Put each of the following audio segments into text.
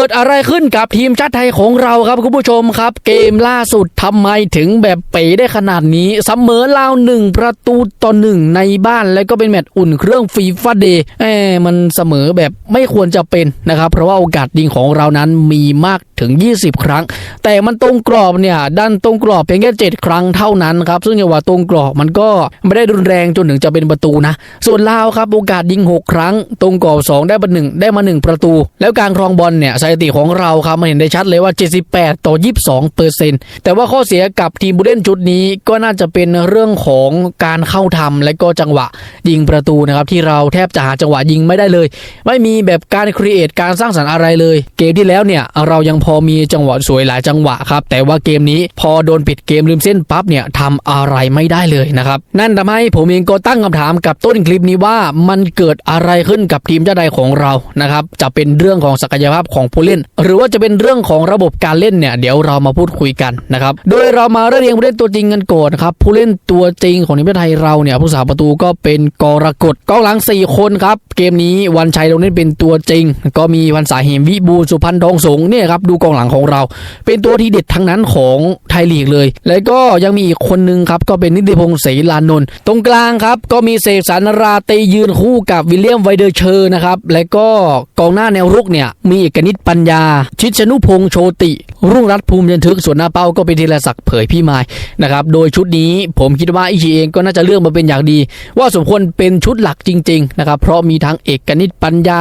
กิดอะไรขึ้นกับทีมชาติไทยของเราครับคุณผู้ชมครับ เกมล่าสุดทำไมถึงแบบเป๋ได้ขนาดนี้เสมอลาวหนึ่งประตูต่อหนึ่งในบ้านแล้วก็เป็นแมตช์อุ่นเครื่องฟีฟ่าเดย์แหมมันเสมอแบบไม่ควรจะเป็นนะครับ เพราะว่าโอกาสยิงของเรานั้นมีมาก ถึง 20 ครั้ง แต่มันตรงกรอบเนี่ยดันตรงกรอบเพียงแค่7ครั้งเท่านั้นครับซึ่งอย่าว่าตรงกรอบมันก็ไม่ได้รุนแรงจนถึงจะเป็นประตูนะ ส่วนลาวครับโอกาสยิง 6 ครั้ง ตรงกรอบ 2 ได้มาหนึ่งได้มา 1 ประตู แล้วการครองบอลเนี่ยสถิติของเราครับมันเห็นได้ชัดเลยว่า 78 ต่อ 22เปอร์เซ็นต์แต่ว่าข้อเสียกับทีมผู้เล่นชุดนี้ก็น่าจะเป็นเรื่องของการเข้าทำและก็จังหวะยิงประตูนะครับที่เราแทบจะหาจังหวะยิงไม่ได้เลย ไม่มีแบบการครีเอทการสร้างสรรค์อะไรเลย เกมที่แล้วเนี่ยเรายังพอมีจังหวะสวยหลายจังหวะครับแต่ว่าเกมนี้พอโดนปิดเกมลืมเส้นปั๊บเนี่ยทำอะไรไม่ได้เลยนะครับนั่นทำให้ผมเองก็ตั้งคำถามกับต้นคลิปนี้ว่ามันเกิดอะไรขึ้นกับทีมชาติไทยของเรานะครับจะเป็นเรื่องของศักยภาพของผู้เล่น หรือว่าจะเป็นเรื่องของระบบการเล่นเนี่ยเดี๋ยวเรามาพูดคุยกันนะครับโดยเรามาเรียงผู้เล่นตัวจริงกันก่อนครับผู้เล่นตัวจริงของทีมชาติไทยเราเนี่ยผู้สาประตูก็เป็นกรกฎกองหลัง 4 คนครับเกมนี้วันชัยลงเล่นเป็นตัวจริง ก็มีวันสาเหมวิบูลสุพันธทองสงเนี่ยครับดูกองหลังของเรา เป็นตัวที่เด็ดทั้งนั้นของไทยลีกเลย แล้วก็ยังมีอีกคนนึงครับก็เป็นนิติพงศ์ศรีลานนท์ตรงกลางครับก็มีเสกสรรราตียืนคู่กับวิลเลียมไวเดอร์เชอร์นะครับและก็กองหน้าแนวรุกเนี่ยมีเอกนิตปัญญา ชิดชนุพงษ์โชติ รุ่งรัตนภูมิยันทึกส่วนหน้าเป้าก็เป็นธีรศักดิ์เผยพี่มายนะครับโดยชุดนี้ผมคิดว่าอิชิเองก็น่าจะเลือกมาเป็นอย่างดี ว่าสมควรเป็นชุดหลักจริงๆนะครับเพราะมีทั้งเอกนิตปัญญา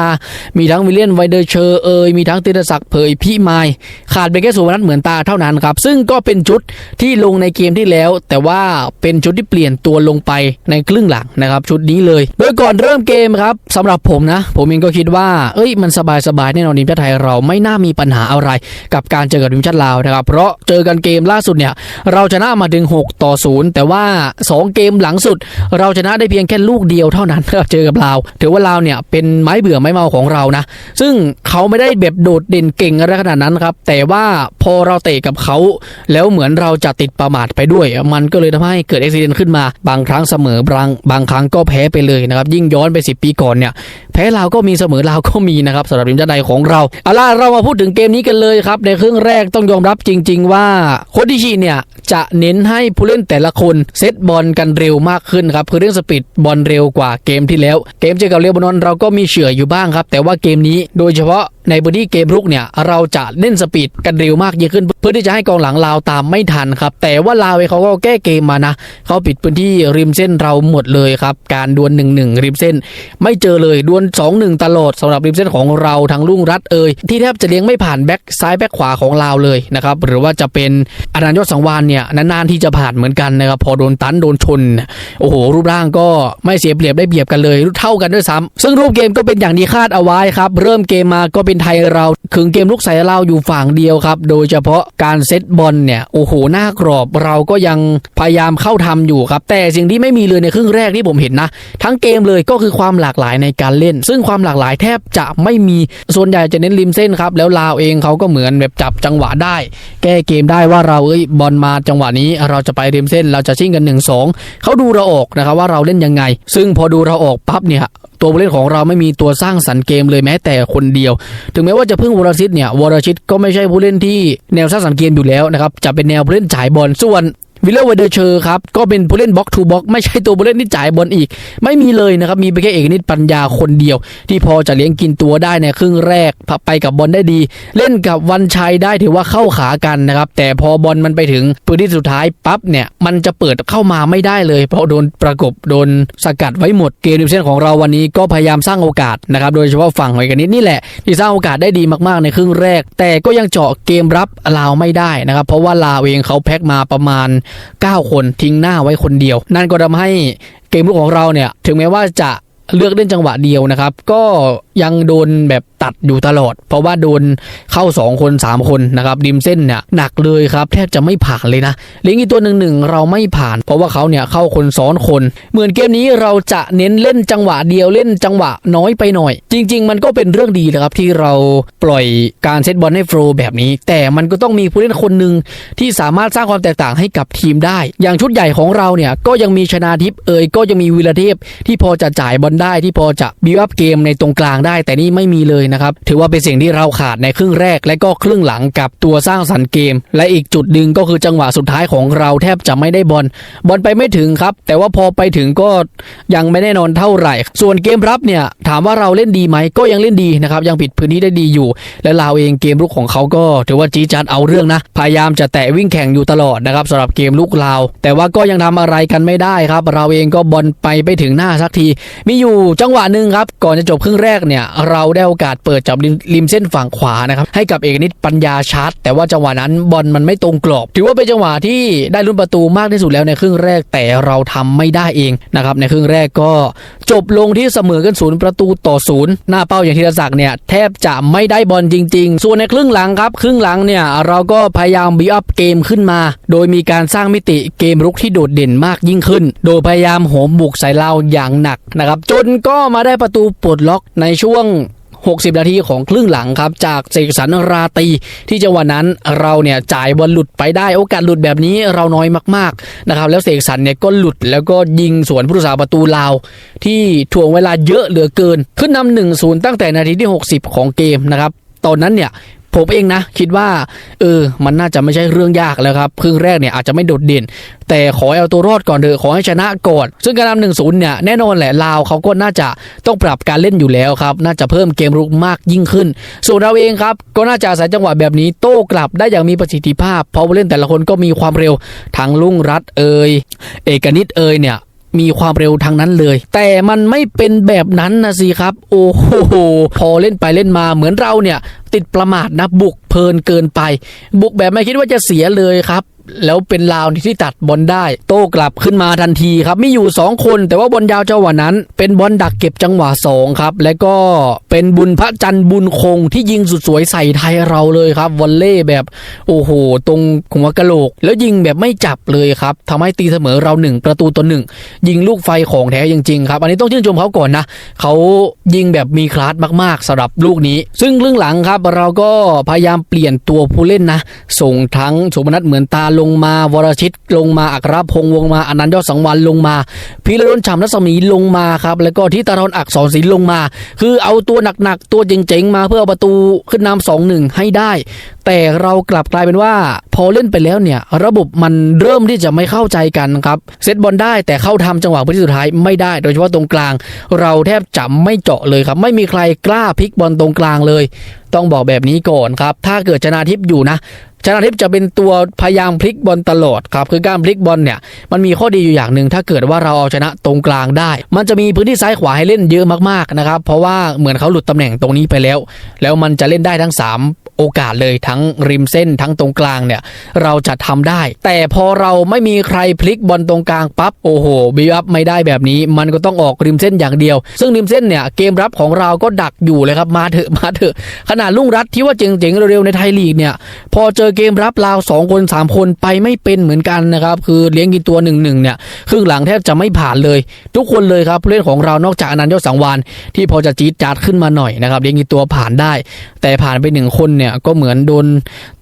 มีทั้งวิลเลียนไวเดอร์เชอร์เอยมีทั้งธีรศักดิ์เผยพี่มายขาดไปแค่สุวรรณเหมือนตาเท่านั้นครับ ซึ่งก็เป็นชุดที่ลงในเกมที่แล้ว แต่ว่าเป็นชุดที่เปลี่ยนตัวลงไปในครึ่งหลังนะครับ ชุดนี้เลย โดยก่อนเริ่มเกมครับสำหรับผมนะ ผมเองก็คิดว่า เอ้ยมันสบายสบายๆแน่นอนทีมชาติไทยเราไม่น่ามีปัญหาอะไร กับการเจอกับทีมชาติลาวนะครับ เพราะเจอกันเกมล่าสุดเนี่ย เราชนะมาถึง 6 ต่อ 0 แต่ว่า 2 เกมหลังสุด เราชนะได้เพียงแค่ลูกเดียวเท่านั้นเจอกับลาวถือว่าลาวเนี่ยเป็นไม้เบื่อไม้เมาของเรานะ ซึ่งเขาไม่ได้แบบโดดเด่นเก่งอะไรขนาดนั้นครับ แต่ว่าพอเราเตะกับเขา แล้วเหมือนเราจะติดประมาทไปด้วย มันก็เลยทำให้เกิดอุบิเหตุขึ้นมา บางครั้งเสมอบางบางครั้งก็แพ้ไปเลยนะครับ ยิ่งย้อนไป 10 ปีก่อนเนี่ย พ้ลาวก็มีเสมอลาวก็มีนะครับสำหรับทีมชาติไทยของเราเอาล่ะเรามาพูดถึงเกมนี้กันเลยครับในครึ่งแรกต้องยอมรับจริง ๆ ว่าโคชดิชิเนี่ยจะเน้นให้ผู้เล่นแต่ละคนเซตบอลกันเร็วมากขึ้นครับคือเรื่องสปีดบอลเร็วกว่าเกมที่แล้ว เกมเจอกับเรอัลบานอนเราก็มีเฉื่อยอยู่บ้างครับ แต่ว่าเกมนี้โดยเฉพาะในพื้นที่เกมรุกเนี่ยเราจะเล่นสปีดกันเร็วมากยิ่งขึ้น เพื่อที่จะให้กองหลังลาวตามไม่ทันครับ แต่ว่าลาวเขาก็แก้เกมมานะเขาปิดพื้นที่ริมเส้นเราหมดเลยครับ การดวลหนึ่งหนึ่งริมเส้น ไม่เจอเลยดวล2อหนึ่งตลอดสำหรับริมเส้นของเราทางลุ่งรัฐเอ่ยที่แทบจะเลี้ยงไม่ผ่านแบ็กซ้ายแบ็กขวาของลาวเลยนะครับหรือว่าจะเป็นอนันต์ยอดสังวานเนี่ยนานๆที่จะผ่านเหมือนกันนะครับพอโดนตันโดนชนโอ้โห รูปร่างก็ไม่เสียเปรียบได้เปรียบกันเลยเท่ากันด้วยซ้ำซึ่งรูปเกมก็เป็นอย่างที่คาดเอาไว้ครับ เริ่มเกมมาก็เป็นไทยเราขึงเกมลุกใส่เราอยู่ฝั่งเดียวครับ โดยเฉพาะการเซตบอลเนี่ยโอ้โหหน้ากรอบเราก็ยังพยายามเข้าทำอยู่ครับแต่สิ่งที่ไม่มีเลยในครึ่งแรกที่ผมเห็นนะ ทั้งเกมเลยก็คือความหลากหลายในการเล่นซึ่งความหลากหลายแทบจะไม่มีส่วนใหญ่จะเน้นริมเส้นครับ แล้วลาวเองเขาก็เหมือนแบบจับจังหวะได้ แก้เกมได้ว่าเราเอ้ยบอลมาจังหวะนี้เราจะไปริมเส้นเราจะชิ่งกัน1นสองเขาดูเราออกนะครับว่าเราเล่นยังไง ซึ่งพอดูเราออกปั๊บเนี่ยตัวผู้เล่นของเราไม่มีตัวสร้างสรรค์เกมเลยแม้แต่คนเดียว ถึงแม้ว่าจะพึ่งวรชิตเนี่ยวรชิตก็ไม่ใช่ผู้เล่นที่แนวสร้างสรรค์เกมอยู่แล้วนะครับจะเป็นแนวผู้เล่นจ่ายบอลส่วน วิลเลอร์เวเดอร์เชอร์ครับก็เป็นผู้เล่นบล็อกทูบล็อกไม่ใช่ตัวผู้เล่นที่จ่ายบอลอีก ไม่มีเลยนะครับ มีไปแค่เอกนิตปัญญาคนเดียว ที่พอจะเลี้ยงกินตัวได้ในครึ่งแรกไปกับบอลได้ดี เล่นกับวันชัยได้ถือว่าเข้าขากันนะครับ แต่พอบอลมันไปถึงพื้นที่สุดท้ายปั๊บเนี่ยมันจะเปิดเข้ามาไม่ได้เลย เพราะโดนประกบโดนสกัดไว้หมดเกมดิวเช่นของเราวันนี้ก็พยายามสร้างโอกาสนะครับโดยเฉพาะฝั่งหอยกันนิดนี่แหละที่สร้างโอกาสได้ดีมากๆในครึ่งแรก แต่ก็ยังเจาะเกมรับลาวไม่ได้นะครับเพราะว่าลาวเองเขาแพ็กมาประมาณ9 คนทิ้งหน้าไว้คนเดียว นั่นก็ทำให้เกมลุกของเราเนี่ย ถึงแม้ว่าจะ เลือกเล่นจังหวะเดียวนะครับ ก็ยังโดนแบบตัดอยู่ตลอด เพราะว่าโดนเข้า 2 คน 3 คนนะครับริมเส้นเนี่ยหนักเลยครับแทบจะไม่ผ่านเลยนะเลี้ยงอีกตัวหนึ่งหนึ่งเราไม่ผ่าน เพราะว่าเขาเนี่ยเข้าคนซ้อนคน เหมือนเกมนี้เราจะเน้นเล่นจังหวะเดียวเล่นจังหวะน้อยไปหน่อย จริง ๆ มันก็เป็นเรื่องดีนะครับที่เราปล่อยการเซตบอลให้โฟล์แบบนี้ แต่มันก็ต้องมีผู้เล่นคนหนึ่งที่สามารถสร้างความแตกต่างให้กับทีมได้ อย่างชุดใหญ่ของเราเนี่ยก็ยังมีชนาทิพย์เอ่ยก็ยังมีวีรเทพที่พอจะจ่ายบอลได้ที่พอจะบิวอัพเกมในตรงกลางได้ แต่นี่ไม่มีเลยนะครับ ถือว่าเป็นสิ่งที่เราขาดในครึ่งแรกและก็ครึ่งหลังกับตัวสร้างสรรค์เกม และอีกจุดหนึ่งก็คือจังหวะสุดท้ายของเราแทบจะไม่ได้บอลบอลไปไม่ถึงครับ แต่ว่าพอไปถึงก็ยังไม่แน่นอนเท่าไหร่ ส่วนเกมรับเนี่ยถามว่าเราเล่นดีไหมก็ยังเล่นดีนะครับยังปิดพื้นที่ได้ดีอยู่ และลาวเองเกมลุกของเขาก็ถือว่าจีจัดเอาเรื่องนะพยายามจะแตะวิ่งแข่งอยู่ตลอดนะครับสำหรับเกมลุกลาว แต่ว่าก็ยังทำอะไรกันไม่ได้ครับ เราเองก็บอลไปไปถึงหน้าสักทีมีอยู่จังหวะหนึ่งครับ ก่อนจะจบครึ่งแรกเนี่ย เราได้โอกาสเปิดจับริมเส้นฝั่งขวานะครับ ให้กับเอกนิตปัญญาชาร์จแต่ว่าจังหวะนั้นบอลมันไม่ตรงกรอบ ถือว่าเป็นจังหวะที่ได้ลุ้นประตูมากที่สุดแล้วในครึ่งแรกแต่เราทำไม่ได้เองนะครับในครึ่งแรกก็จบลงที่เสมอกันศูนย์ประตูต่อศูนย์หน้าเป้าอย่างธีรศักดิ์เนี่ยแทบจะไม่ได้บอลจริง ๆ ส่วนในครึ่งหลังครับ ครึ่งหลังเนี่ยเราก็พยายามบีอัพเกมขึ้นมา โดยมีการสร้างมิติเกมรุกที่โดดเด่นมากยิ่งขึ้น โดยพยายามโหมบุกใส่เราอย่างหนักนะครับจนนก็มาได้ประตูปลดล็อกในช่วง 60 นาทีของครึ่งหลังครับ จากเสกสรรราตีที่จังหวะนั้นเราเนี่ยจ่ายบอลหลุดไปได้โอกาสหลุดแบบนี้เราน้อยมากๆนะครับ แล้วเสกสรรเนี่ยก็หลุดแล้วก็ยิงสวนผู้รักษาประตูลาว ที่ถ่วงเวลาเยอะเหลือเกิน ขึ้นนำหนึ่งศูนย์ตั้งแต่นาทีที่ 60 ของเกมนะครับตอนนั้นเนี่ย ผมเองนะ คิดว่าเออมันน่าจะไม่ใช่เรื่องยากแล้วครับครึ่งแรกเนี่ยอาจจะไม่โดดเด่น แต่ขอเอาตัวรอดก่อนเถอะขอให้ชนะก่อน ซึ่งการนำหนึ่งศูนย์เนี่ยแน่นอนแหละลาวเขาก็น่าจะต้องปรับการเล่นอยู่แล้วครับ น่าจะเพิ่มเกมรุกมากยิ่งขึ้น ส่วนเราเองครับ ก็น่าจะอาศัยจังหวะแบบนี้โต้กลับได้อย่างมีประสิทธิภาพเพราะผู้เล่นแต่ละคนก็มีความเร็วทั้งลุงรัฐเอยเอกนิตเอยเนี่ย มีความเร็วทางนั้นเลย แต่มันไม่เป็นแบบนั้นนะสิครับ โอ้โห พอเล่นไปเล่นมาเหมือนเราเนี่ย ติดประมาทนะบุกเพลินเกินไป บุกแบบไม่คิดว่าจะเสียเลยครับ แล้วเป็นลาวที่ตัดบอลได้ โต้กลับขึ้นมาทันทีครับมีอยู่ 2 คน แต่ว่าบอลยาวจังหวะนั้น เป็นบอลดักเก็บจังหวะ2ครับและก็เป็นบุญพระจันทร์บุญคงที่ยิงสุดสวยใส่ไทยเราเลยครับวอลเล่แบบโอ้โห ตรงหัวกะโหลก แล้วยิงแบบไม่จับเลยครับทำให้ตีเสมอเราหนึ่งประตูต่อหนึ่งยิงลูกไฟของแท้จริงๆครับ อันนี้ต้องชื่นชมเขาก่อนนะเขายิงแบบมีคลาสมากๆสำหรับลูกนี้ ซึ่งเรื่องหลังครับเราก็พยายามเปลี่ยนตัวผู้เล่นนะส่งทั้งสมนัทเหมือนตาลลงมาวรชิตลงมาอัครพงษ์วงมาอนันต์ยอดสังวันลงมาพีรดนฉ่ำรัศมีลงมาครับแล้วก็ทิตารอนอักษรศิลลงมา คือเอาตัวหนักๆตัวเจ๋งๆมาเพื่อเอาประตูขึ้นนำสองหนึ่งให้ได้ แต่เรากลับกลายเป็นว่า พอเล่นไปแล้วเนี่ยระบบมันเริ่มที่จะไม่เข้าใจกันครับเซตบอลได้แต่เข้าทำจังหวะพื้นที่สุดท้ายไม่ได้ โดยเฉพาะตรงกลาง เราแทบจะไม่เจาะเลยครับ ไม่มีใครกล้าพลิกบอลตรงกลางเลย ต้องบอกแบบนี้ก่อนครับ ถ้าเกิดชนาทิพย์อยู่นะชนะทิพย์จะเป็นตัวพยายามพลิกบอลตลอดครับ คือการพลิกบอลเนี่ยมันมีข้อดีอยู่อย่างหนึ่งถ้าเกิดว่าเราเอาชนะตรงกลางได้ มันจะมีพื้นที่ซ้ายขวาให้เล่นเยอะมากๆนะครับ เพราะว่าเหมือนเขาหลุดตำแหน่งตรงนี้ไปแล้ว แล้วมันจะเล่นได้ทั้ง 3 โอกาสเลยทั้งริมเส้นทั้งตรงกลางเนี่ยเราจะทำได้ แต่พอเราไม่มีใครพลิกบอลตรงกลางปั๊บโอ้โหบีอัพไม่ได้แบบนี้ มันก็ต้องออกริมเส้นอย่างเดียว ซึ่งริมเส้นเนี่ยเกมรับของเราก็ดักอยู่เลยครับมาเถอะมาเถอะ ขนาดลุงรัฐที่ว่าเจ๋งๆเร็วๆในไทยลีกเนี่ยพอเจอเกมรับลาวสองคนสามคนไปไม่เป็นเหมือนกันนะครับคือเลี้ยงกินตัวหนึ่งหนึ่งเนี่ยครึ่งหลังแทบจะไม่ผ่านเลย ทุกคนเลยครับผู้เล่นของเรานอกจากอนันต์ยอดสังวานที่พอจะจี๊ดจัดขึ้นมาหน่อยนะครับเลี้ยงกินตัวผ่านได้ แต่ผ่านไปหนึ่งคนเนี่ยก็เหมือนโดน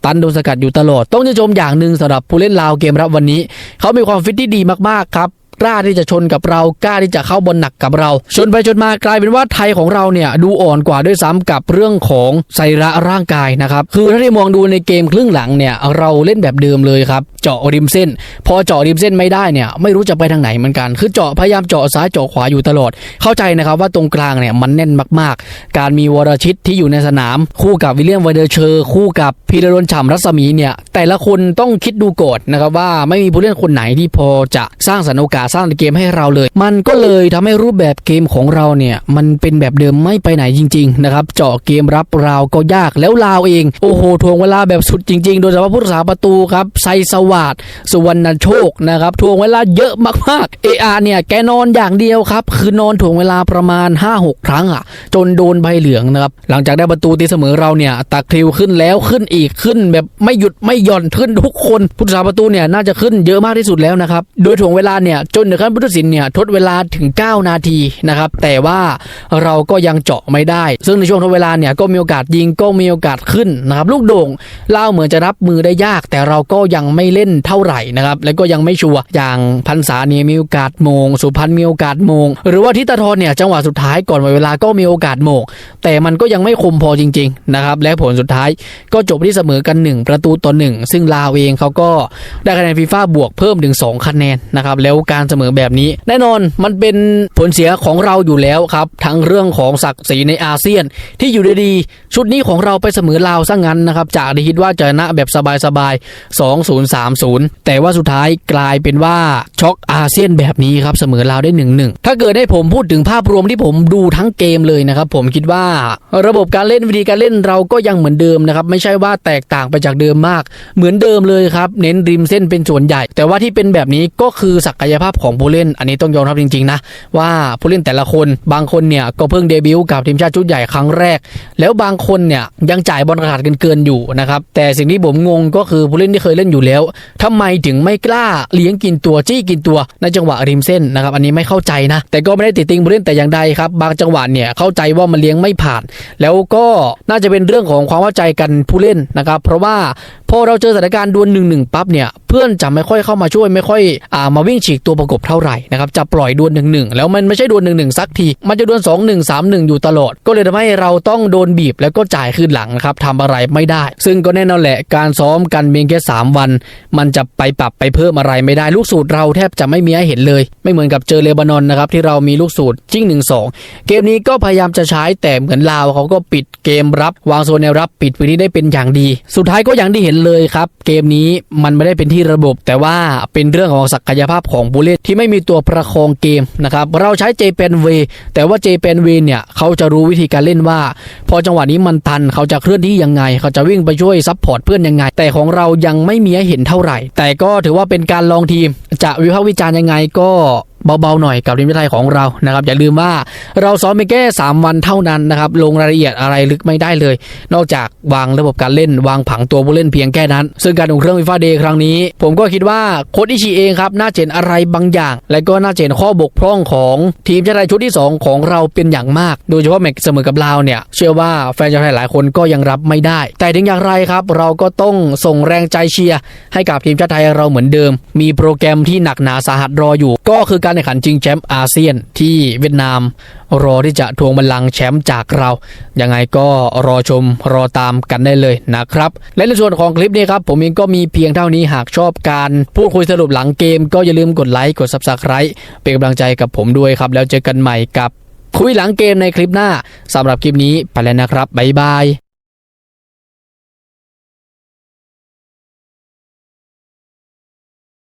ตันโดนสกัดอยู่ตลอด ต้องชื่นชมอย่างหนึ่งสำหรับผู้เล่นลาวเกมรับวันนี้ เขามีความฟิตที่ดีมากๆครับกล้าที่จะชนกับเรากล้าที่จะเข้าบอลหนักกับเรา ชนไปชนมากลายเป็นว่าไทยของเราเนี่ยดูอ่อนกว่าด้วยซ้ำกับเรื่องของไซระร่างกายนะครับคือถ้าได้มองดูในเกมครึ่งหลังเนี่ยเราเล่นแบบเดิมเลยครับ เจาะริมเส้น พอเจาะริมเส้นไม่ได้เนี่ยไม่รู้จะไปทางไหนเหมือนกัน คือเจาะพยายามเจาะซ้ายเจาะขวาอยู่ตลอด เข้าใจนะครับว่าตรงกลางเนี่ยมันแน่นมากๆ การมีวรชิตที่อยู่ในสนาม คู่กับวิลเลียมไวเดอร์เชอร์คู่กับพีระดนฉ่ำรัศมีเนี่ยแต่ละคนต้องคิดดูก่อนนะครับว่าไม่มีผู้เล่นคนไหนที่พอจะสร้างสรรค์โอกาสสร้างเกมให้เราเลย มันก็เลยทำให้รูปแบบเกมของเราเนี่ยมันเป็นแบบเดิมไม่ไปไหนจริงๆนะครับเจาะเกมรับเราก็ยากแล้วลาวเอง โอ้โหทวงเวลาแบบสุดจริง ๆ โดยเฉพาะผู้รักษาประตูครับไซสวัสดสุวรรณโชคนะครับทวงเวลาเยอะมากๆเออาเนี่ยแกนอนอย่างเดียวครับ คือนอนถ่วงเวลาประมาณ 5-6 ครั้งอะ จนโดนใบเหลืองนะครับหลังจากได้ประตูตีเสมอเราเนี่ยตะคริวขึ้นแล้วขึ้นอีกขึ้น แบบไม่หยุดไม่หย่อนขึ้นทุกคนผู้รักษาประตูเนี่ยน่าจะขึ้นเยอะมากที่สุดแล้วนะครับโดยถ่วงเวลาเนี่ยจนถึงขั้นผู้ตัดสินเนี่ยทดเวลาถึง 9 นาทีนะครับแต่ว่าเราก็ยังเจาะไม่ได้ ซึ่งในช่วงทดเวลาเนี่ยก็มีโอกาสยิงก็มีโอกาสขึ้นนะครับลูกโด่งเล่าเหมือนจะรับมือได้ยาก แต่เราก็ยังไม่เล่นนเท่าไหร่นะครับแล้วก็ยังไม่ชัวร์อย่างพันษาเนี่ยมีโอกาสโมง สุพันธ์มีโอกาสโมง หรือว่าทิตาทรเนี่ยจังหวะสุดท้ายก่อนหมดเวลาก็มีโอกาสโมง แต่มันก็ยังไม่คมพอจริงๆนะครับและผลสุดท้ายก็จบที่เสมอกัน 1 ประตูต่อ1ซึ่งลาวเองเขาก็ได้คะแนนฟีฟ่าบวกเพิ่มถึง 2 คะแนนนะครับแล้วการเสมอแบบนี้ แน่นอนมันเป็นผลเสียของเราอยู่แล้วครับทั้งเรื่องของศักดิ์ศรีในอาเซียน ที่อยู่ดีๆชุดนี้ของเราไปเสมอลาวซะงั้นนะครับจากที่คิดว่าจะชนะแบบสบายๆ2-0-3-0แต่ว่าสุดท้ายกลายเป็นว่าช็อกอาเซียนแบบนี้ครับเสมอลาวได้ 1-1 ถ้าเกิดให้ผมพูดถึงภาพรวมที่ผมดูทั้งเกมเลยนะครับผมคิดว่าระบบการเล่นวิธีการเล่นเราก็ยังเหมือนเดิมนะครับไม่ใช่ว่าแตกต่างไปจากเดิมมาก เหมือนเดิมเลยครับเน้นริมเส้นเป็นส่วนใหญ่ แต่ว่าที่เป็นแบบนี้ก็คือศักยภาพของผู้เล่น อันนี้ต้องยอมรับจริงๆนะว่าผู้เล่นแต่ละคนบางคนเนี่ยก็เพิ่งเดบิวต์กับทีมชาติชุดใหญ่ครั้งแรก แล้วบางคนเนี่ยยังจ่ายบอลขาดกันเกินอยู่นะครับแต่สิ่งที่ผมงงก็คือผู้เล่นที่เคยเล่นอยู่แล้วทำไมถึงไม่กล้าเลี้ยงกินตัวจี้กินตัวในจังหวะริมเส้นนะครับอันนี้ไม่เข้าใจนะ แต่ก็ไม่ได้ติดติงผู้เล่นแต่อย่างใดครับ บางจังหวะเนี่ยเข้าใจว่ามันเลี้ยงไม่ผ่าน แล้วก็น่าจะเป็นเรื่องของความเข้าใจกันผู้เล่นนะครับเพราะว่าพอเราเจอสถานการณ์ดวลหนึ่งหนึ่งปั๊บเนี่ยเพื่อนจะไม่ค่อยเข้ามาช่วยไม่ค่อยอ่ามาวิ่งฉีกตัวประกบเท่าไหร่นะครับจะปล่อยดวลหนึ่งหนึ่งแล้วมันไม่ใช่ดวลหนึ่งหนึ่งสักที มันจะดวลสองหนึ่งสามหนึ่งอยู่ตลอด ก็เลยทำให้เราต้องโดนบีบแล้วก็จ่ายคืนหลังนะครับทำอะไรไม่ได้ ซึ่งก็แน่นอนแหละการซ้อมกันเพียงแค่3วันมันจะไปปรับไปเพิ่มอะไรไม่ได้ลูกสูตรเราแทบจะไม่มีให้เห็นเลย ไม่เหมือนกับเจอเลบานอนนะครับที่เรามีลูกสูตรจิ้งหนึ่งสองเกมนี้ก็พยายามจะใช้แต่เหมือนลาวเขาก็ปิดเกมรับ วางโซนแนวรับปิดพื้นที่ได้เป็นอย่างดี สุดท้ายก็อย่างที่เห็นเลยครับเกมนี้มันไม่ได้เป็นที่ระบบ แต่ว่าเป็นเรื่องของศักยภาพของผู้เล่นที่ไม่มีตัวประคองเกมนะครับเราใช้เจเปนเวแต่ว่าเจเปนเวเนี่ยเขาจะรู้วิธีการเล่นว่า พอจังหวะนี้มันตันเขาจะเคลื่อนที่ยังไง เขาจะวิ่งไปช่วยซัพพอร์ตเพื่อนยังไง แต่ของเรายังไม่มีให้เห็นเท่าไหร่ แต่ก็ถือว่าเป็นการลองทีมจะวิพากษ์วิจารณ์ยังไงก็เบาๆหน่อยกับทีมชาติไทยของเรานะครับอย่าลืมว่าเราซ้อมไปแค่3วันเท่านั้นนะครับลงรายละเอียดอะไรลึกไม่ได้เลย นอกจากวางระบบการเล่นวางผังตัวผู้เล่นเพียงแค่นั้น ซึ่งการอุ่นเครื่องฟีฟ่าเดย์ครั้งนี้ ผมก็คิดว่าโค้ชอิชิเองครับน่าเห็นอะไรบางอย่าง และก็น่าเห็นข้อบกพร่องของทีมชาติไทยชุดที่ 2 ของเราเป็นอย่างมาก โดยเฉพาะแมตช์เสมอกับลาวเนี่ยเชื่อว่าแฟนชาวไทยหลายคนก็ยังรับไม่ได้ แต่ถึงอย่างไรครับ เราก็ต้องส่งแรงใจเชียร์ให้กับทีมชาติไทยเราเหมือนเดิม มีโปรแกรมที่หนักหนาสาหัสรออยู่ ก็คือการแข่งขันชิงแชมป์อาเซียนที่เวียดนาม รอที่จะทวงบัลลังก์แชมป์จากเรายังไงก็รอชมรอตามกันได้เลยนะครับ และในส่วนของคลิปนี้ครับ ผมเองก็มีเพียงเท่านี้หากชอบการพูดคุยสรุปหลังเกม ก็อย่าลืมกดไลค์กด Subscribe เป็นกำลังใจกับผมด้วยครับ แล้วเจอกันใหม่กับคุยหลังเกมในคลิปหน้าสำหรับคลิปนี้ไปแล้วนะครับบ๊ายบาย